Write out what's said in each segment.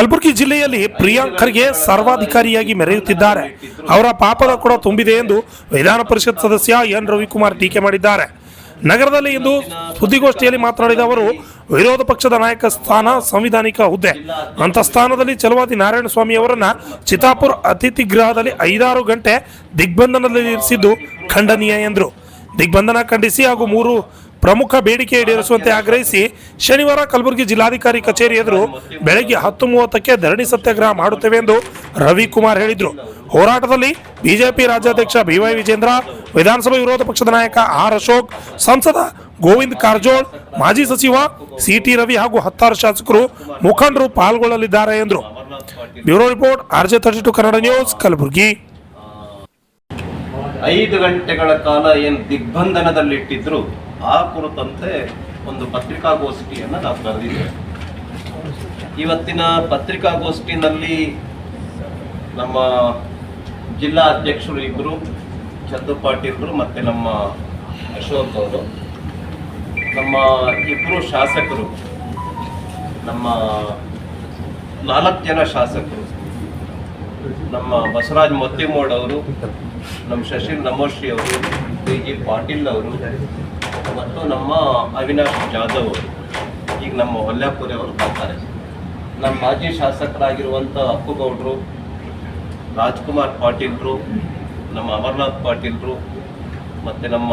ಕಲಬುರಗಿ ಜಿಲ್ಲೆಯಲ್ಲಿ ಪ್ರಿಯಾಂಕರ್ಗೆ ಸರ್ವಾಧಿಕಾರಿಯಾಗಿ ಮೆರೆಯುತ್ತಿದ್ದಾರೆ. ಅವರ ಪಾಪದ ಕೂಡ ತುಂಬಿದೆ ಎಂದು ವಿಧಾನ ಪರಿಷತ್ ಸದಸ್ಯ ಎನ್. ರವಿಕುಮಾರ್ ಟೀಕೆ ಮಾಡಿದ್ದಾರೆ. ನಗರದಲ್ಲಿ ಇಂದು ಸುದ್ದಿಗೋಷ್ಠಿಯಲ್ಲಿ ಮಾತನಾಡಿದ ಅವರು, ವಿರೋಧ ಪಕ್ಷದ ನಾಯಕ ಸ್ಥಾನ ಸಂವಿಧಾನಿಕ ಹುದ್ದೆ. ಅಂತ ಸ್ಥಾನದಲ್ಲಿ ನಾರಾಯಣ ನಾರಾಯಣಸ್ವಾಮಿ ಅವರನ್ನ ಚಿತಾಪುರ್ ಅತಿಥಿ ಗೃಹದಲ್ಲಿ ಐದಾರು ಗಂಟೆ ದಿಗ್ಬಂಧನದಲ್ಲಿ ಇರಿಸಿದ್ದು ಖಂಡನೀಯ ಎಂದರು. ದಿಗ್ಬಂಧನ ಖಂಡಿಸಿ ಹಾಗೂ ಮೂರು ಪ್ರಮುಖ ಬೇಡಿಕೆ ಈಡೇರಿಸುವಂತೆ ಆಗ್ರಹಿಸಿ ಶನಿವಾರ ಕಲಬುರಗಿ ಜಿಲ್ಲಾಧಿಕಾರಿ ಕಚೇರಿ ಎದುರು ಬೆಳಗ್ಗೆ ಹತ್ತು ಮೂವತ್ತಕ್ಕೆ ಧರಣಿ ಸತ್ಯಾಗ್ರಹ ಮಾಡುತ್ತೇವೆ ಎಂದು ರವಿಕುಮಾರ್ ಹೇಳಿದರು. ಹೋರಾಟದಲ್ಲಿ ಬಿಜೆಪಿ ರಾಜ್ಯಾಧ್ಯಕ್ಷ ಬಿವೈ ವಿಜೇಂದ್ರ ವಿಧಾನಸಭೆ ವಿರೋಧ ಪಕ್ಷದ ನಾಯಕ ಆರ್ ಅಶೋಕ್ ಸಂಸದ ಗೋವಿಂದ್ ಕಾರಜೋಳ್ ಮಾಜಿ ಸಚಿವ ಸಿಟಿ ರವಿ ಹಾಗೂ ಹತ್ತಾರು ಶಾಸಕರು ಮುಖಂಡರು ಪಾಲ್ಗೊಳ್ಳಲಿದ್ದಾರೆ ಎಂದರು. Bureau report RJ thirty two Kannada news Kalaburagi. ಐದು ಗಂಟೆಗಳ ಕಾಲ ಏನು ದಿಗ್ಬಂಧನದಲ್ಲಿಟ್ಟಿದ್ರು? ಆ ಕುರಿತಂತೆ ಒಂದು ಪತ್ರಿಕಾಗೋಷ್ಠಿಯನ್ನು ನಾವು ಕರೆದಿದ್ದೇವೆ ಇವತ್ತಿನ ಪತ್ರಿಕಾಗೋಷ್ಠಿನಲ್ಲಿ ನಮ್ಮ ಜಿಲ್ಲಾ ಅಧ್ಯಕ್ಷರು ಇಬ್ಬರು ಚಂದು ಪಾಟೀಲ್ರು ಮತ್ತು ನಮ್ಮ ಅಶೋಕ್ ಅವರು. ನಮ್ಮ ಇಬ್ಬರು ಶಾಸಕರು, ನಮ್ಮ ನಾಲ್ಕು ಜನ ಶಾಸಕರು, ನಮ್ಮ ಬಸವರಾಜ್ ಮೊತ್ತಿಮೋಡ್ ಅವರು, ನಮ್ಮ ಶಶಿ ನಮೋಶ್ರೀ ಅವರು ಜಿ ಪಾಟೀಲ್ ಅವರು ಮತ್ತು ನಮ್ಮ ಅವಿನಾಶ್ ಜಾಧವ್ ಅವರು. ಈಗ ನಮ್ಮ ಹೊಲ್ಯಾಪುರಿ ಅವರು ಬರ್ತಾರೆ. ನಮ್ಮ ಮಾಜಿ ಶಾಸಕರಾಗಿರುವಂಥ ಅಪ್ಪುಗೌಡರು ರಾಜ್ಕುಮಾರ್ ಪಾಟೀಲ್ರು, ನಮ್ಮ ಅಮರ್ನಾಥ್ ಪಾಟೀಲ್ರು ಮತ್ತು ನಮ್ಮ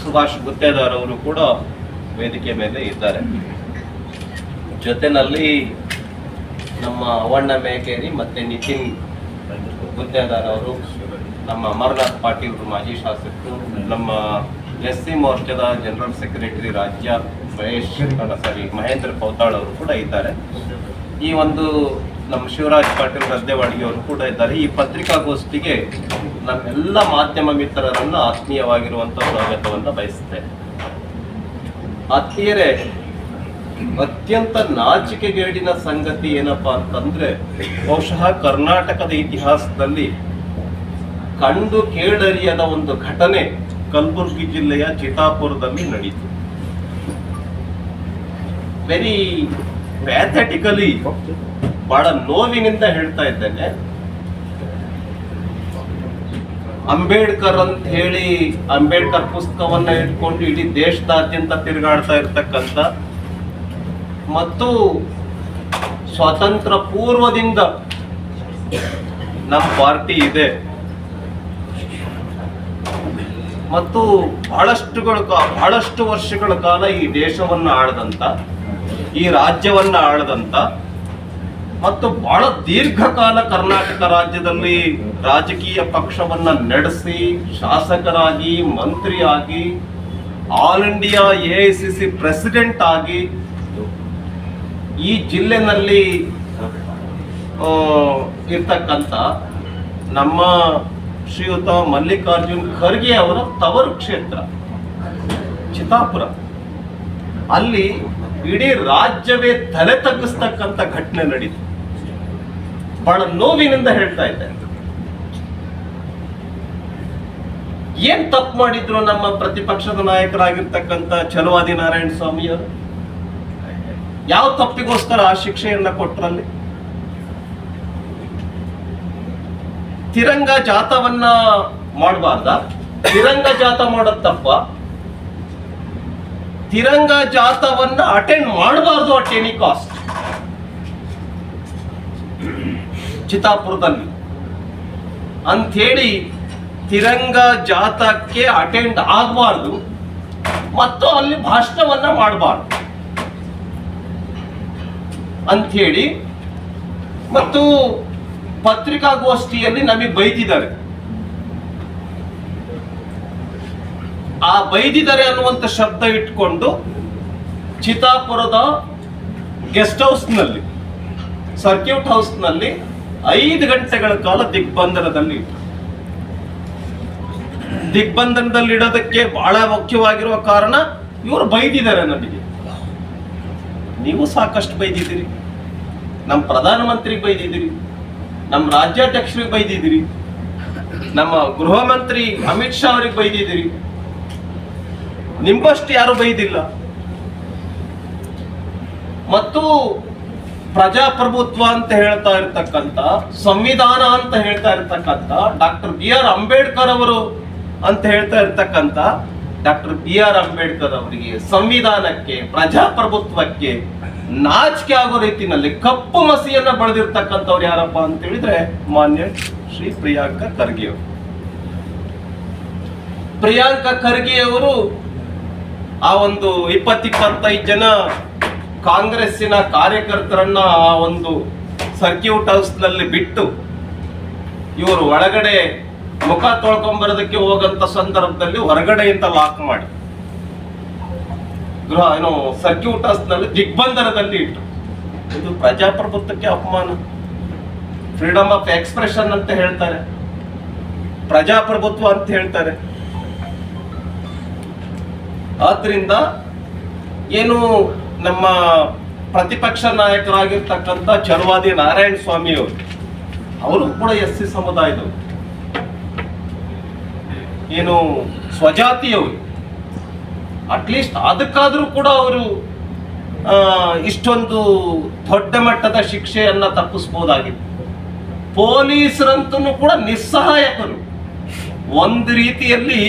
ಸುಭಾಷ್ ಗುತ್ತೇದಾರ್ ಅವರು ಕೂಡ ವೇದಿಕೆ ಮೇಲೆ ಇದ್ದಾರೆ. ಜೊತೆನಲ್ಲಿ ನಮ್ಮ ಅವಣ್ಣ ಮೇಕೇರಿ ಮತ್ತು ನಿತಿನ್ ಗುತ್ತೇದಾರ್ ಅವರು ನಮ್ಮ ಅಮರನಾಥ್ ಪಾಟೀಲ್ ಮಾಜಿ ಶಾಸಕರು, ನಮ್ಮ ಎಸ್ ಸಿ ಮೋರ್ಚಾದ ಜನರಲ್ ಸೆಕ್ರೆಟರಿ ರಾಜ್ಯ ಮಹೇಶ್ ಸಾರಿ, ಮಹೇಂದ್ರ ಪೌತಾಳ್ ಅವರು ಕೂಡ ಇದ್ದಾರೆ. ಈ ಒಂದು ನಮ್ಮ ಶಿವರಾಜ್ ಪಾಟೀಲ್ ಗದ್ದೆವಾಡಿಗೆ ಅವರು ಕೂಡ ಇದ್ದಾರೆ. ಈ ಪತ್ರಿಕಾಗೋಷ್ಠಿಗೆ ನಮ್ಮೆಲ್ಲ ಮಾಧ್ಯಮ ಮಿತ್ರರನ್ನು ಆತ್ಮೀಯವಾಗಿರುವಂಥ ಸ್ವಾಗತವನ್ನು ಬಯಸುತ್ತೇನೆ ಆತ್ಮೀಯರೇ ಅತ್ಯಂತ ನಾಚಿಕೆಗೇಡಿನ ಸಂಗತಿ ಏನಪ್ಪಾ ಅಂತಂದ್ರೆ, ಬಹುಶಃ ಕರ್ನಾಟಕದ ಇತಿಹಾಸದಲ್ಲಿ ಕಂಡು ಕೇಳರಿಯದ ಒಂದು ಘಟನೆ ಕಲಬುರಗಿ ಜಿಲ್ಲೆಯ ಚಿತಾಪುರದಲ್ಲಿ ನಡೀತು. ವೆರಿ ಪ್ಯಾಥೆಟಿಕಲಿ ಬಹಳ ನೋವಿನಿಂದ ಹೇಳ್ತಾ ಇದ್ದೇನೆ. ಅಂಬೇಡ್ಕರ್ ಅಂತ ಹೇಳಿ ಅಂಬೇಡ್ಕರ್ ಪುಸ್ತಕವನ್ನ ಇಟ್ಕೊಂಡು ಇಡೀ ದೇಶದಾದ್ಯಂತ ತಿರುಗಾಡ್ತಾ ಇರ್ತಕ್ಕಂಥ ಮತ್ತು ಸ್ವಾತಂತ್ರ್ಯ ಪೂರ್ವದಿಂದ ನಮ್ಮ ಪಾರ್ಟಿ ಇದೆ. ಮತ್ತು ಬಹಳಷ್ಟುಗಳ ಬಹಳಷ್ಟು ವರ್ಷಗಳ ಕಾಲ ಈ ದೇಶವನ್ನ ಆಳದಂತ, ಈ ರಾಜ್ಯವನ್ನ ಆಳದಂತ, ಮತ್ತು ಬಹಳ ದೀರ್ಘಕಾಲ ಕರ್ನಾಟಕ ರಾಜ್ಯದಲ್ಲಿ ರಾಜಕೀಯ ಪಕ್ಷವನ್ನ ನಡೆಸಿ, ಶಾಸಕರಾಗಿ, ಮಂತ್ರಿಯಾಗಿ, all India A I C C president ಆಗಿ, ಈ ಜಿಲ್ಲೆನಲ್ಲಿ ಇರ್ತಕ್ಕಂಥ ನಮ್ಮ ಶ್ರೀಯುತ ಮಲ್ಲಿಕಾರ್ಜುನ್ ಖರ್ಗೆ ಅವರ ತವರು ಕ್ಷೇತ್ರ ಚಿತಾಪುರ ಅಲ್ಲಿ ಇಡೀ ರಾಜ್ಯವೇ ತಲೆ ತಗ್ಗಿಸ್ತಕ್ಕಂಥ ಘಟನೆ ನಡೀತು. ಬಹಳ ನೋವಿನಿಂದ ಹೇಳ್ತಾ ಇದ್ದೆ. ಏನ್ ತಪ್ಪು ಮಾಡಿದ್ರು ನಮ್ಮ ಪ್ರತಿಪಕ್ಷದ ನಾಯಕರಾಗಿರ್ತಕ್ಕಂಥ ಚಲುವಾದಿ ನಾರಾಯಣ ಸ್ವಾಮಿಯವರು ಯಾವ ತಪ್ಪಿಗೋಸ್ಕರ ಆ ಶಿಕ್ಷೆಯನ್ನ ಕೊಟ್ರಲ್ಲಿ? ತಿರಂಗ ಜಾತವನ್ನ ಮಾಡಬಾರ್ದ? ತಿರಂಗ ಜಾತ ಮಾಡೋದು ತಪ್ಪ. ತಿರಂಗ ಜಾತವನ್ನ ಅಟೆಂಡ್ ಮಾಡಬಾರ್ದು ಅಟ್ ಎನಿ ಕಾಸ್ಟ್ ಚಿತ್ತಾಪುರದಲ್ಲಿ. ಅಂಥೇಳಿ ತಿರಂಗ ಜಾತಕ್ಕೆ ಅಟೆಂಡ್ ಆಗಬಾರ್ದು. ಮತ್ತು ಅಲ್ಲಿ ಭಾಷಣವನ್ನ ಮಾಡಬಾರ್ದು. ಅಂಥೇಳಿ, ಮತ್ತು ಪತ್ರಿಕಾಗೋಷ್ಠಿಯಲ್ಲಿ ನಮಗೆ ಬೈದಿದ್ದಾರೆ. ಆ ಬೈದಿದ್ದಾರೆ ಅನ್ನುವಂಥ ಶಬ್ದ ಇಟ್ಕೊಂಡು ಚಿತಾಪುರದ ಗೆಸ್ಟ್ ಹೌಸ್ನಲ್ಲಿ, ಸರ್ಕ್ಯೂಟ್ ಹೌಸ್ನಲ್ಲಿ ಐದು ಗಂಟೆಗಳ ಕಾಲ ದಿಗ್ಬಂಧನದಲ್ಲಿ. ದಿಗ್ಬಂಧನದಲ್ಲಿ ಇಡೋದಕ್ಕೆ ಬಹಳ ಮುಖ್ಯವಾಗಿರುವ ಕಾರಣ ಇವರು ಬೈದಿದ್ದಾರೆ ನಮಗೆ. ನೀವು ಸಾಕಷ್ಟು ಬೈದಿದ್ದೀರಿ. ನಮ್ಮ ಪ್ರಧಾನಮಂತ್ರಿಗೆ ಬೈದಿದ್ದೀರಿ. ನಮ್ಮ ರಾಜ್ಯಾಧ್ಯಕ್ಷರಿಗೆ ಬೈದಿದ್ದೀರಿ. ನಮ್ಮ ಗೃಹ ಮಂತ್ರಿ ಅಮಿತ್ ಶಾ ಅವ್ರಿಗೆ ಬೈದಿದ್ದೀರಿ. ನಿಮ್ಮಷ್ಟು ಯಾರು ಬೈದಿಲ್ಲ. ಮತ್ತು ಪ್ರಜಾಪ್ರಭುತ್ವ ಅಂತ ಹೇಳ್ತಾ ಇರ್ತಕ್ಕಂಥ, ಸಂವಿಧಾನ ಅಂತ ಹೇಳ್ತಾ ಇರ್ತಕ್ಕಂಥ, ಡಾಕ್ಟರ್ ಬಿ ಆರ್ ಅಂಬೇಡ್ಕರ್ ಅವರು ಅಂತ ಹೇಳ್ತಾ ಇರ್ತಕ್ಕಂಥ ಡಾಕ್ಟರ್ ಬಿ ಆರ್ ಅಂಬೇಡ್ಕರ್ ಅವರಿಗೆ ಸಂವಿಧಾನಕ್ಕೆ, ಪ್ರಜಾಪ್ರಭುತ್ವಕ್ಕೆ ನಾಚಿಕೆ ಆಗೋ ರೀತಿನಲ್ಲಿ ಕಪ್ಪು ಮಸಿಯನ್ನ ಬಳದಿರ್ತಕ್ಕಂಥವ್ರು ಯಾರಪ್ಪ ಅಂತ ಹೇಳಿದ್ರೆ ಮಾನ್ಯ ಶ್ರೀ ಪ್ರಿಯಾಂಕ ಖರ್ಗೆ ಅವರು. ಪ್ರಿಯಾಂಕ ಖರ್ಗೆ ಅವರು ಆ ಒಂದು ಇಪ್ಪತ್ತಿಪ್ಪತ್ತೈದು ಜನ ಕಾಂಗ್ರೆಸ್ಸಿನ ಕಾರ್ಯಕರ್ತರನ್ನ ಆ ಒಂದು ಸರ್ಕ್ಯೂಟ್ ಹೌಸ್ನಲ್ಲಿ ಬಿಟ್ಟು ಇವರು ಒಳಗಡೆ ಮುಖ ತೊಳ್ಕೊಂಬರೋದಕ್ಕೆ ಹೋಗಂತ ಸಂದರ್ಭದಲ್ಲಿ ಹೊರಗಡೆಯಿಂದ ಲಾಕ್ ಮಾಡಿ. ಗೃಹ, ಏನು ಸರ್ಕ್ಯೂಟ್ನಲ್ಲಿ ದಿಗ್ಬಂಧನದಲ್ಲಿ ಇಟ್ಟು. ಇದು ಪ್ರಜಾಪ್ರಭುತ್ವಕ್ಕೆ ಅಪಮಾನ. ಫ್ರೀಡಮ್ ಆಫ್ ಎಕ್ಸ್ಪ್ರೆಷನ್ ಅಂತ ಹೇಳ್ತಾರೆ. ಪ್ರಜಾಪ್ರಭುತ್ವ ಅಂತ ಹೇಳ್ತಾರೆ. ಆದ್ರಿಂದ ಏನು ನಮ್ಮ ಪ್ರತಿಪಕ್ಷ ನಾಯಕರಾಗಿರ್ತಕ್ಕಂಥ ಚರ್ವಾದಿ ನಾರಾಯಣ ಸ್ವಾಮಿ ಅವರು ಅವರು ಕೂಡ ಎಸ್ ಸಿ ಸಮುದಾಯದವರು. ಏನು ಸ್ವಜಾತಿಯವರು ಅಟ್ಲೀಸ್ಟ್ ಅದಕ್ಕಾದ್ರೂ ಕೂಡ ಅವರು ಇಷ್ಟೊಂದು ದೊಡ್ಡ ಮಟ್ಟದ ಶಿಕ್ಷೆಯನ್ನ ತಪ್ಪಿಸ್ಬೋದಾಗಿತ್ತು ಪೊಲೀಸರಂತೂ ಕೂಡ ನಿಸ್ಸಹಾಯಕರು. ಒಂದು ರೀತಿಯಲ್ಲಿ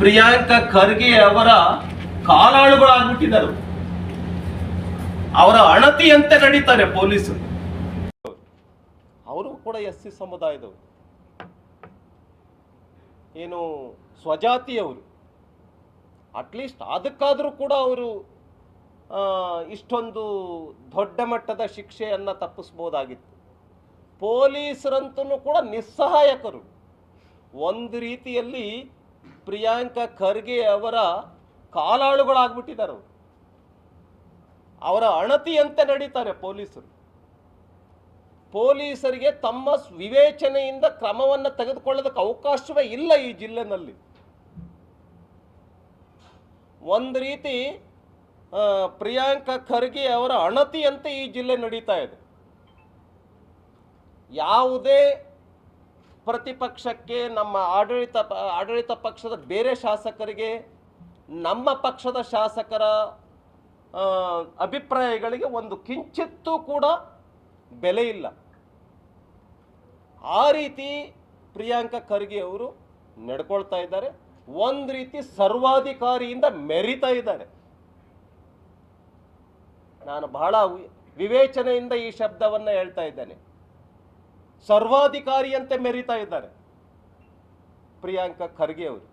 ಪ್ರಿಯಾಂಕ ಖರ್ಗೆ ಅವರ ಕಾಲಾಳುಗಳಾಗ್ಬಿಟ್ಟಿದ್ದಾರೆ. ಅವರ ಅಣತಿಯಂತೆ ನಡೀತಾರೆ ಪೊಲೀಸರು. ಅವರು ಕೂಡ ಎಸ್ ಸಿ ಸಮುದಾಯದವರು. ಏನು ಸ್ವಜಾತಿಯವರು. ಅಟ್ಲೀಸ್ಟ್ ಅದಕ್ಕಾದರೂ ಕೂಡ ಅವರು ಇಷ್ಟೊಂದು ದೊಡ್ಡ ಮಟ್ಟದ ಶಿಕ್ಷೆಯನ್ನು ತಪ್ಪಿಸ್ಬೋದಾಗಿತ್ತು. ಪೊಲೀಸರಂತೂ ಕೂಡ ನಿಸ್ಸಹಾಯಕರು. ಒಂದು ರೀತಿಯಲ್ಲಿ ಪ್ರಿಯಾಂಕ ಖರ್ಗೆ ಅವರ ಕಾಲಾಳುಗಳಾಗ್ಬಿಟ್ಟಿದ್ದಾರೆ ಅವರು. ಅವರ ಅಣತಿಯಂತೆ ನಡೀತಾರೆ ಪೊಲೀಸರು. ಪೊಲೀಸರಿಗೆ ತಮ್ಮ ವಿವೇಚನೆಯಿಂದ ಕ್ರಮವನ್ನು ತೆಗೆದುಕೊಳ್ಳೋದಕ್ಕೆ ಅವಕಾಶವೇ ಇಲ್ಲ ಈ ಜಿಲ್ಲೆನಲ್ಲಿ. ಒಂದು ರೀತಿ ಪ್ರಿಯಾಂಕಾ ಖರ್ಗೆ ಅವರ ಅಣತಿಯಂತೆ ಈ ಜಿಲ್ಲೆ ನಡೀತಾ ಇದೆ. ಯಾವುದೇ ಪ್ರತಿಪಕ್ಷಕ್ಕೆ, ನಮ್ಮ ಆಡಳಿತ ಆಡಳಿತ ಪಕ್ಷದ ಬೇರೆ ಶಾಸಕರಿಗೆ, ನಮ್ಮ ಪಕ್ಷದ ಶಾಸಕರ ಅಭಿಪ್ರಾಯಗಳಿಗೆ ಒಂದು ಕಿಂಚಿತ್ತೂ ಕೂಡ ಬೆಲೆ ಇಲ್ಲ. ಆ ರೀತಿ ಪ್ರಿಯಾಂಕ ಖರ್ಗೆ ಅವರು ನಡ್ಕೊಳ್ತಾ ಇದ್ದಾರೆ. ಒಂದು ರೀತಿ ಸರ್ವಾಧಿಕಾರಿಯಿಂದ ಮೆರಿತಾ ಇದ್ದಾರೆ. ನಾನು ಬಹಳ ವಿವೇಚನೆಯಿಂದ ಈ ಶಬ್ದವನ್ನು ಹೇಳ್ತಾ ಇದ್ದೇನೆ. ಸರ್ವಾಧಿಕಾರಿಯಂತೆ ಮೆರಿತಾ ಇದ್ದಾರೆ ಪ್ರಿಯಾಂಕ ಖರ್ಗೆ ಅವರು.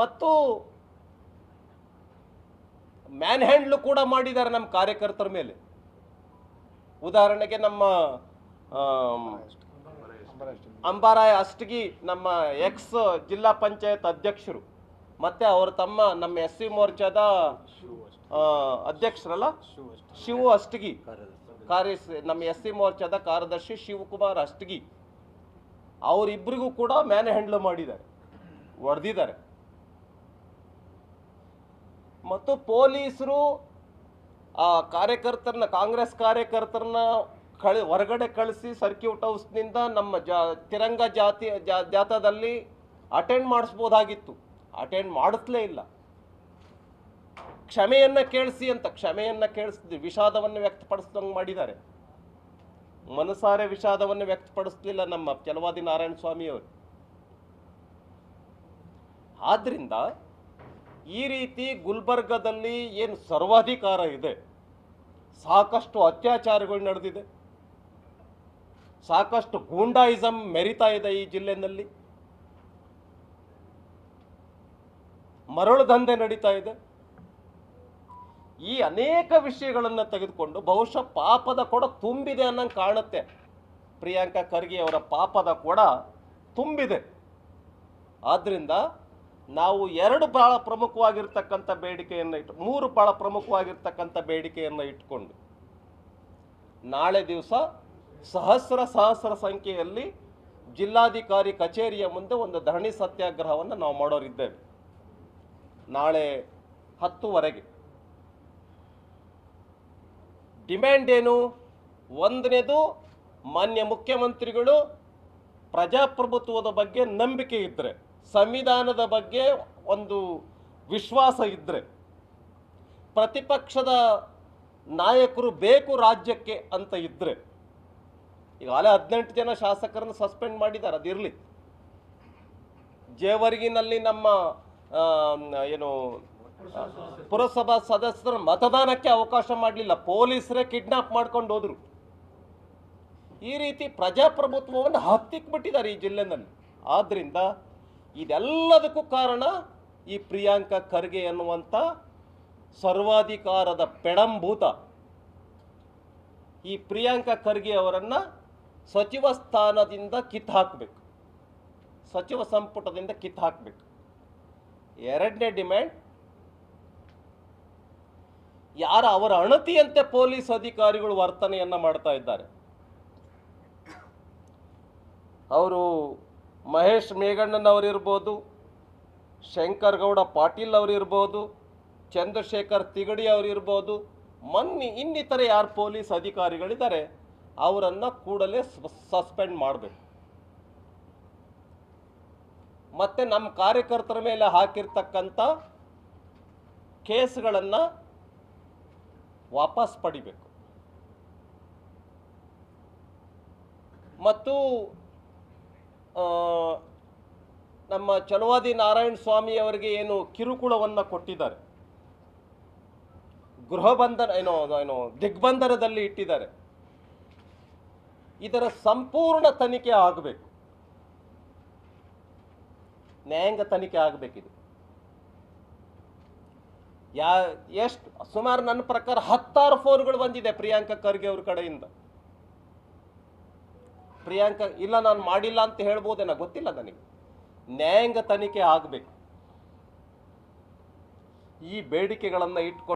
ಮತ್ತು ಮ್ಯಾನ್ ಹ್ಯಾಂಡ್ಲು ಕೂಡ ಮಾಡಿದ್ದಾರೆ ನಮ್ಮ ಕಾರ್ಯಕರ್ತರ ಮೇಲೆ. ಉದಾಹರಣೆಗೆ ನಮ್ಮ ಅಂಬಾರಾಯ ಅಷ್ಟಗಿ ನಮ್ಮ ಎಕ್ಸ್ ಜಿಲ್ಲಾ ಪಂಚಾಯತ್ ಅಧ್ಯಕ್ಷರು. ಮತ್ತೆ ಅವರು ತಮ್ಮ ನಮ್ಮ ಎಸ್ ಸಿ ಮೋರ್ಚಾದ ಅಧ್ಯಕ್ಷರಲ್ಲ? ಶಿವು ಅಷ್ಟಗಿ. ಕಾರ್ಯ ನಮ್ಮ ಎಸ್ ಸಿ ಮೋರ್ಚಾದ ಕಾರ್ಯದರ್ಶಿ ಶಿವಕುಮಾರ್ ಅಷ್ಟಗಿ. ಅವರಿಬ್ಬರಿಗೂ ಕೂಡ ಮ್ಯಾನ್ ಹ್ಯಾಂಡ್ಲ್ ಮಾಡಿದ್ದಾರೆ. ಹೊಡೆದಿದ್ದಾರೆ ಮತ್ತು ಪೊಲೀಸರು ಆ ಕಾರ್ಯಕರ್ತರನ್ನ, ಕಾಂಗ್ರೆಸ್ ಕಾರ್ಯಕರ್ತರನ್ನ ಕಳಿ, ಹೊರಗಡೆ ಕಳಿಸಿ ಸರ್ಕ್ಯೂಟ್ ಹೌಸ್ನಿಂದ ನಮ್ಮ ಜಾ, ತಿರಂಗ ಜಾತಿ, ಜಾ, ಜಾಥಾದಲ್ಲಿ ಅಟೆಂಡ್ ಮಾಡಿಸ್ಬೋದಾಗಿತ್ತು. ಅಟೆಂಡ್ ಮಾಡಿಸ್ಲೇ ಇಲ್ಲ. ಕ್ಷಮೆಯನ್ನು ಕೇಳಿಸಿ ಅಂತ, ಕ್ಷಮೆಯನ್ನು ಕೇಳಿಸ್ತಿದ್ವಿ ವಿಷಾದವನ್ನು ವ್ಯಕ್ತಪಡಿಸ್ದಂಗೆ ಮಾಡಿದ್ದಾರೆ. ಮನಸಾರೆ ವಿಷಾದವನ್ನು ವ್ಯಕ್ತಪಡಿಸ್ಲಿಲ್ಲ ನಮ್ಮ ಕೆಲವಾದಿ ನಾರಾಯಣ ಸ್ವಾಮಿಯವರು ಆದ್ರಿಂದ ಈ ರೀತಿ ಗುಲ್ಬರ್ಗದಲ್ಲಿ ಏನು ಸರ್ವಾಧಿಕಾರ ಇದೆ? ಸಾಕಷ್ಟು ಅತ್ಯಾಚಾರಗಳು ನಡೆದಿದೆ. ಸಾಕಷ್ಟು ಗೂಂಡಾಯಿಸಮ್ ಮೆರಿತಾ ಇದೆ ಈ ಜಿಲ್ಲೆನಲ್ಲಿ. ಮರಳು ದಂಧೆ ನಡೀತಾ ಇದೆ. ಈ ಅನೇಕ ವಿಷಯಗಳನ್ನು ತೆಗೆದುಕೊಂಡು ಬಹುಶಃ ಪಾಪದ ಕೊಡ ತುಂಬಿದೆ ಅನ್ನಂಗೆ ಕಾಣುತ್ತೆ. ಪ್ರಿಯಾಂಕಾ ಖರ್ಗೆ ಅವರ ಪಾಪದ ಕೊಡ ತುಂಬಿದೆ. ಆದ್ರಿಂದ ನಾವು ಎರಡು ಬಹಳ ಪ್ರಮುಖವಾಗಿರ್ತಕ್ಕಂಥ ಬೇಡಿಕೆಯನ್ನು ಇಟ್ಟು, ಮೂರು ಬಹಳ ಪ್ರಮುಖವಾಗಿರ್ತಕ್ಕಂಥ ಬೇಡಿಕೆಯನ್ನು ಇಟ್ಕೊಂಡು, ನಾಳೆ ದಿವಸ ಸಹಸ್ರ ಸಹಸ್ರ ಸಂಖ್ಯೆಯಲ್ಲಿ ಜಿಲ್ಲಾಧಿಕಾರಿ ಕಚೇರಿಯ ಮುಂದೆ ಒಂದು ಧರಣಿ ಸತ್ಯಾಗ್ರಹವನ್ನು ನಾವು ಮಾಡೋರಿದ್ದೇವೆ. ನಾಳೆ ಹತ್ತುವರೆಗೆ. ಡಿಮ್ಯಾಂಡ್ ಏನು? ಒಂದನೇದು, ಮಾನ್ಯ ಮುಖ್ಯಮಂತ್ರಿಗಳು ಪ್ರಜಾಪ್ರಭುತ್ವದ ಬಗ್ಗೆ ನಂಬಿಕೆ ಇದ್ದರೆ ಸಂವಿಧಾನದ ಬಗ್ಗೆ ಒಂದು ವಿಶ್ವಾಸ ಇದ್ದರೆ ಪ್ರತಿಪಕ್ಷದ ನಾಯಕರು ಬೇಕು ರಾಜ್ಯಕ್ಕೆ ಅಂತ ಇದ್ದರೆ ಈಗಾಗಲೇ ಹದಿನೆಂಟು ಜನ ಶಾಸಕರನ್ನು ಸಸ್ಪೆಂಡ್ ಮಾಡಿದ್ದಾರೆ ಅದಿರಲಿ ಜೇವರ್ಗಿನಲ್ಲಿ ನಮ್ಮ ಏನು, ಪುರಸಭಾ ಸದಸ್ಯರ ಮತದಾನಕ್ಕೆ ಅವಕಾಶ ಮಾಡಲಿಲ್ಲ, ಪೊಲೀಸರೇ ಕಿಡ್ನಾಪ್ ಮಾಡ್ಕೊಂಡು ಹೋದ್ರು. ಈ ರೀತಿ ಪ್ರಜಾಪ್ರಭುತ್ವವನ್ನು ಹತ್ತಿಕ್ಬಿಟ್ಟಿದ್ದಾರೆ ಈ ಜಿಲ್ಲೆನಲ್ಲಿ. ಆದ್ದರಿಂದ ಇದೆಲ್ಲದಕ್ಕೂ ಕಾರಣ ಈ ಪ್ರಿಯಾಂಕ ಖರ್ಗೆ ಎನ್ನುವಂಥ ಸರ್ವಾಧಿಕಾರದ ಪೆಡಂಭೂತ ಈ ಪ್ರಿಯಾಂಕ ಖರ್ಗೆ ಅವರನ್ನು ಸಚಿವ ಸ್ಥಾನದಿಂದ ಕಿತ್ತು ಹಾಕಬೇಕು. ಸಚಿವ ಸಂಪುಟದಿಂದ ಕಿತ್ತು ಹಾಕಬೇಕು. ಎರಡನೇ ಡಿಮ್ಯಾಂಡ್, ಯಾರ ಅವರ ಅಣತಿಯಂತೆ ಪೊಲೀಸ್ ಅಧಿಕಾರಿಗಳು ವರ್ತನೆಯನ್ನು ಮಾಡ್ತಾ ಇದ್ದಾರೆ. ಅವರು ಮಹೇಶ್ ಮೇಘಣ್ಣನವರಿರ್ಬೋದು ಶಂಕರ್ ಗೌಡ ಪಾಟೀಲ್ ಅವರಿರ್ಬೋದು ಚಂದ್ರಶೇಖರ್ ತಿಗಡಿ ಅವರಿರ್ಬೋದು, ಮನ್ನಿ ಇನ್ನಿತರ ಯಾರು ಪೊಲೀಸ್ ಅಧಿಕಾರಿಗಳಿದ್ದಾರೆ, ಅವರನ್ನು ಕೂಡಲೇ ಸಸ್ಪೆಂಡ್ ಮಾಡಬೇಕು. ಮತ್ತೆ ನಮ್ಮ ಕಾರ್ಯಕರ್ತರ ಮೇಲೆ ಹಾಕಿರ್ತಕ್ಕಂಥ ಕೇಸ್ಗಳನ್ನು ವಾಪಸ್ ಪಡಿಬೇಕು. ಮತ್ತು ನಮ್ಮ ಚಲವಾದಿ ನಾರಾಯಣ ಸ್ವಾಮಿ ಅವರಿಗೆ ಏನು ಕಿರುಕುಳವನ್ನು ಕೊಟ್ಟಿದ್ದಾರೆ. ಗೃಹ ಬಂಧನ, ಏನೋ ಏನೋ, ದಿಗ್ಬಂಧನದಲ್ಲಿ ಇಟ್ಟಿದ್ದಾರೆ. ಇದರ ಸಂಪೂರ್ಣ ತನಿಖೆ ಆಗಬೇಕು. ನ್ಯಾಯಾಂಗ ತನಿಖೆ ಆಗಬೇಕಿದೆ. ಯಾ, ಎಷ್ಟು, ಸುಮಾರು ನನ್ನ ಪ್ರಕಾರ ಹತ್ತಾರು ಫೋನ್ಗಳು ಬಂದಿದೆ ಪ್ರಿಯಾಂಕಾ ಖರ್ಗೆ ಅವ್ರ ಕಡೆಯಿಂದ. ಪ್ರಿಯಾಂಕಾ ಇಲ್ಲ ನಾನು ಮಾಡಿಲ್ಲ ಅಂತ ಹೇಳ್ಬೋದೇನೋ ಗೊತ್ತಿಲ್ಲ ನನಗೆ. ನ್ಯಾಯಾಂಗ ತನಿಖೆ ಆಗಬೇಕು. ಈ ಬೇಡಿಕೆಗಳನ್ನು ಇಟ್ಕೊಂಡು